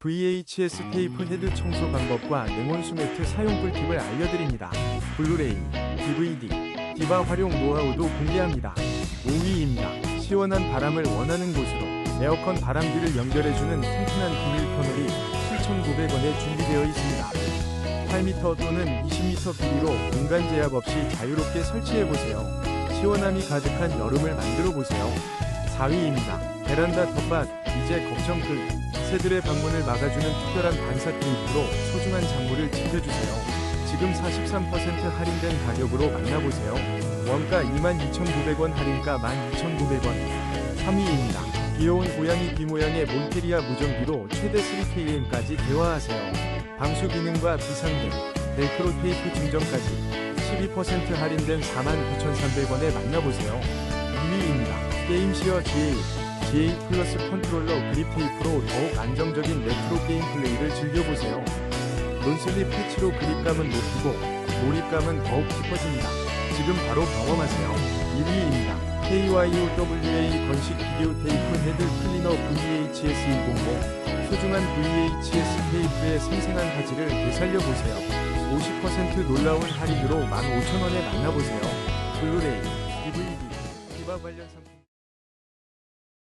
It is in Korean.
VHS 테이프 헤드 청소 방법과 냉온수 매트 사용 꿀팁을 알려드립니다. 블루레이, DVD, 디바 활용 노하우도 공개합니다. 5위입니다. 시원한 바람을 원하는 곳으로 에어컨 바람기를 연결해주는 튼튼한 비닐 터널이 7,900원에 준비되어 있습니다. 8m 또는 20m 길이로 공간 제약 없이 자유롭게 설치해보세요. 시원함이 가득한 여름을 만들어보세요. 4위입니다. 베란다 텃밭, 이제 걱정 끝. 새들의 방문을 막아주는 특별한 반사 테이프로 소중한 작물을 지켜주세요. 지금 43% 할인된 가격으로 만나보세요. 원가 22,900원 할인가 12,900원. 3위입니다. 귀여운 고양이 귀 모양의 몬테리아 무전기로 최대 3km까지 대화하세요. 방수 기능과 비상등, 벨크로 테이프 증정까지 12% 할인된 49,300원에 만나보세요. 2위입니다. 게임시어 GA, GA 플러스 컨트롤러 그립 테이프로 더욱 안정적인 레트로 게임 플레이를 즐겨보세요. 논슬립 패치로 그립감은 높이고 몰입감은 더욱 깊어집니다. 지금 바로 경험하세요. 1위입니다. KYOWA 건식 비디오 테이프 헤드 클리너 VHS 200 소중한 VHS 테이프의 생생한 가지를 되살려보세요. 50% 놀라운 할인으로 15,000원에 만나보세요. 블루레이, DVD, 디바 관련 상품